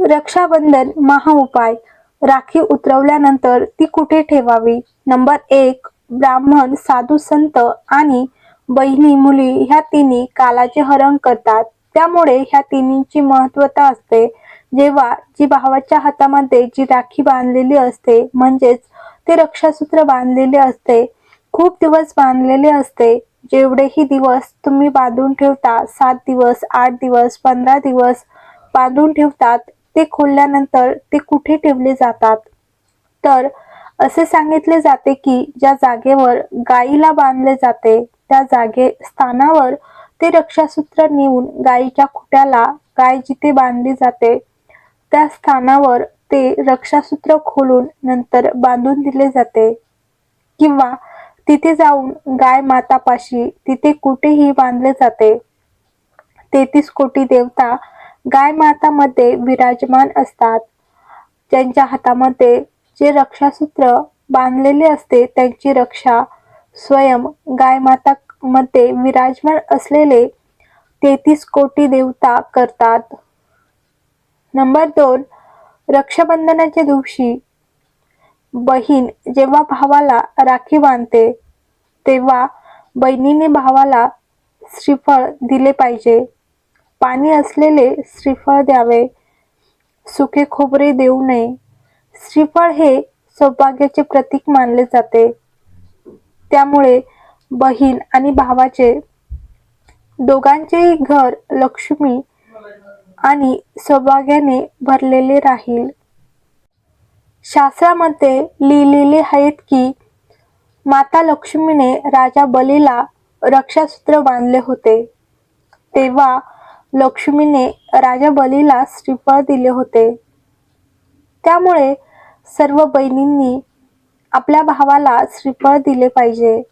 रक्षाबंधन महाउपाय. राखी उतरवल्यानंतर ती कुठे ठेवावी? नंबर एक ब्राह्मण साधू संत आणि बहिणी मुली ह्या तिन्ही कालाचे हरण करतात. त्यामुळे ह्या तिन्हीची महत्वता असते. जेव्हा जी भावाच्या हातामध्ये जी राखी बांधलेली असते म्हणजेच ते रक्षासूत्र बांधलेले असते खूप दिवस बांधलेले असते. जेवढेही दिवस तुम्ही बांधून ठेवता सात दिवस आठ दिवस पंधरा दिवस बांधून ठेवतात ते खोलल्यानंतर ते कुठे ठेवले जातात? तर असे सांगितले जाते की ज्या जागेवर गायीला बांधले जाते त्या जागे स्थानावर ते रक्षासूत्र नेऊन गायीच्या खुट्याला गाय जिथे बांधली जाते त्या स्थानावर ते रक्षासूत्र खोलून नंतर बांधून दिले जाते. किंवा तिथे जाऊन गाय मातापाशी तिथे कुठेही बांधले जाते. तेहतीस कोटी देवता गाय मातामध्ये विराजमान असतात. ज्यांच्या हातामध्ये जे रक्षासूत्र बांधलेले असते त्यांची रक्षा स्वयं गायमातामध्ये मध्ये विराजमान असलेले तेहतीस कोटी देवता करतात. नंबर दोन रक्षाबंधनाच्या दिवशी बहीण जेव्हा भावाला राखी बांधते तेव्हा बहिणीने भावाला श्रीफळ दिले पाहिजे. पाणी असलेले श्रीफळ द्यावे. सुखे खोबरे देऊ नये. श्रीफळ हे सौभाग्याचे प्रतीक मानले जाते. त्यामुळे बहीण आणि भावाचे दोघांचेही घर लक्ष्मी आणि सौभाग्याने भरलेले राहील. शास्त्रामध्ये लिहिलेले आहेत की माता लक्ष्मीने राजा बलीला रक्षासूत्र बांधले होते. तेव्हा लक्ष्मीने राजा बलीला श्रीफळ दिले होते. त्यामुळे सर्व बहिणींनी आपल्या भावाला श्रीफळ दिले पाहिजे.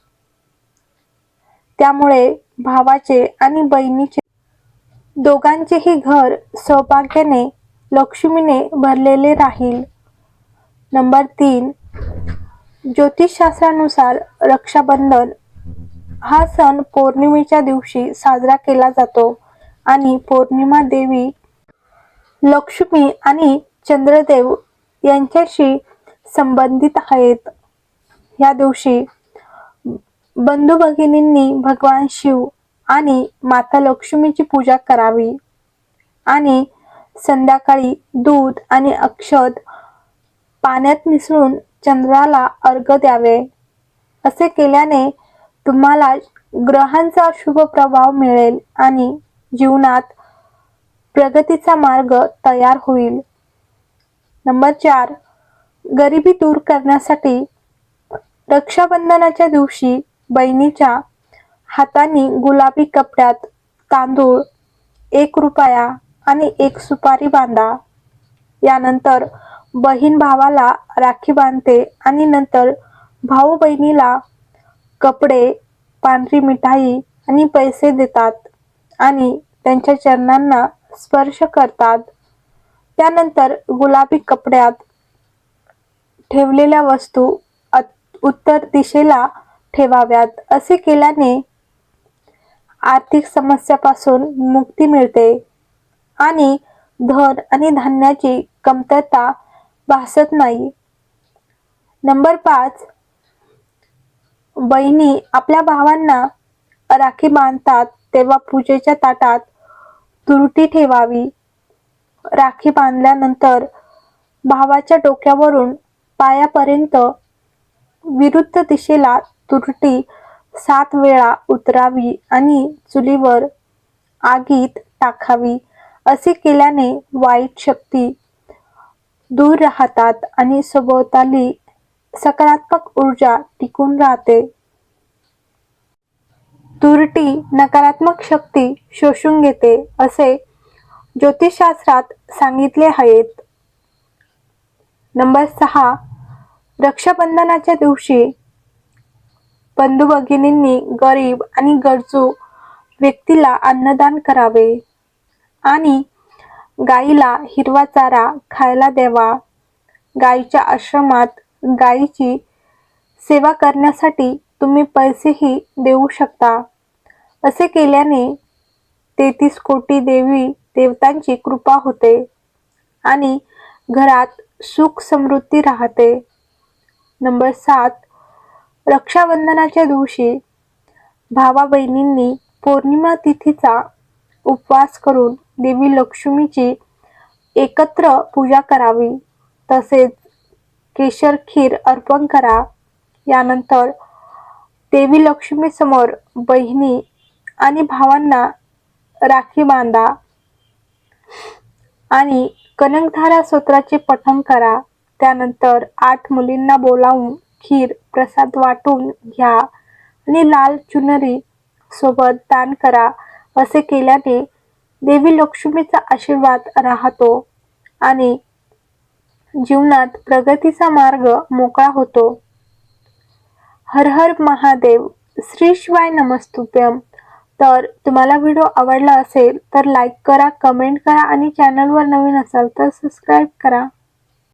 त्यामुळे भावाचे आणि बहिणीचे दोघांचेही घर सौभाग्याने लक्ष्मीने भरलेले राहील. नंबर तीन ज्योतिषशास्त्रानुसार रक्षाबंधन हा सण पौर्णिमेच्या दिवशी साजरा केला जातो. आणि पौर्णिमा देवी लक्ष्मी आणि चंद्रदेव यांच्याशी संबंधित आहेत. या दिवशी बंधू भगिनींनी भगवान शिव आणि माता लक्ष्मीची पूजा करावी आणि संध्याकाळी दूध आणि अक्षत पाण्यात मिसळून चंद्राला अर्घ द्यावे. असे केल्याने तुम्हाला ग्रहांचा शुभ प्रभाव मिळेल आणि जीवनात प्रगतीचा मार्ग तयार होईल. नंबर चार गरिबी दूर करण्यासाठी रक्षाबंधनाच्या दिवशी बहिणीच्या हाताने गुलाबी कपड्यात तांदूळ एक रुपया आणि एक सुपारी बांधा. यानंतर बहीण भावाला राखी बांधते आणि नंतर भाऊ बहिणीला कपडे पांढरी मिठाई आणि पैसे देतात. आणि त्यांच्या चरणांना स्पर्श करतात. त्यानंतर गुलाबी कपड्यात ठेवलेल्या वस्तू उत्तर दिशेला ठेवाव्यात. असे केल्याने आर्थिक समस्यापासून मुक्ती मिळते आणि धन आणि धान्याची कमतरता भासत नाही. नंबर पाच. बहिणी आपल्या भावांना राखी बांधतात. तेव्हा पूजेच्या ताटात तुरटी ठेवावी. राखी बांधल्यानंतर भावाच्या डोक्यावरून पायापर्यंत विरुद्ध दिशेला तुरटी सात वेळा उतरावी आणि चुलीवर आगीत टाकावी. असे केल्याने वाईट शक्ती दूर राहतात आणि सभोवताली सकारात्मक ऊर्जा टिकून राहते. तुरटी नकारात्मक शक्ती शोषून घेते असे ज्योतिषशास्त्रात सांगितले आहेत. नंबर सहा रक्षाबंधनाच्या दिवशी बंधू भगिनींनी गरीब आणि गरजू व्यक्तीला अन्नदान करावे आणि गाईला हिरवा चारा खायला द्यावा. गाईच्या आश्रमात गाईची सेवा करण्यासाठी तुम्ही पैसेही देऊ शकता. असे केल्याने तेहतीस कोटी देवी देवतांची कृपा होते आणि घरात सुख समृद्धी राहते. नंबर सात रक्षाबंधनाच्या दिवशी भावा बहिणींनी पौर्णिमा तिथीचा उपवास करून देवी लक्ष्मीची एकत्र पूजा करावी. तसेच केशर खीर अर्पण करा. यानंतर देवी लक्ष्मी समोर बहिणी आणि भावांना राखी बांधा आणि कनकधारा सूत्राचे पठण करा. त्यानंतर आठ मुलींना बोलावून खीर प्रसाद वाटून घ्या आणि लाल चुनरी सोबत दान करा असे केल्याने देवी लक्ष्मीचा आशीर्वाद राहतो आणि जीवनात प्रगतीचा मार्ग मोकळा होतो. हर हर महादेव श्री शिवाय नमस्तुभ्यम. तर तुम्हाला व्हिडिओ आवडला असेल तर लाईक करा कमेंट करा आणि चॅनलवर नवीन असाल तर सबस्क्राईब करा.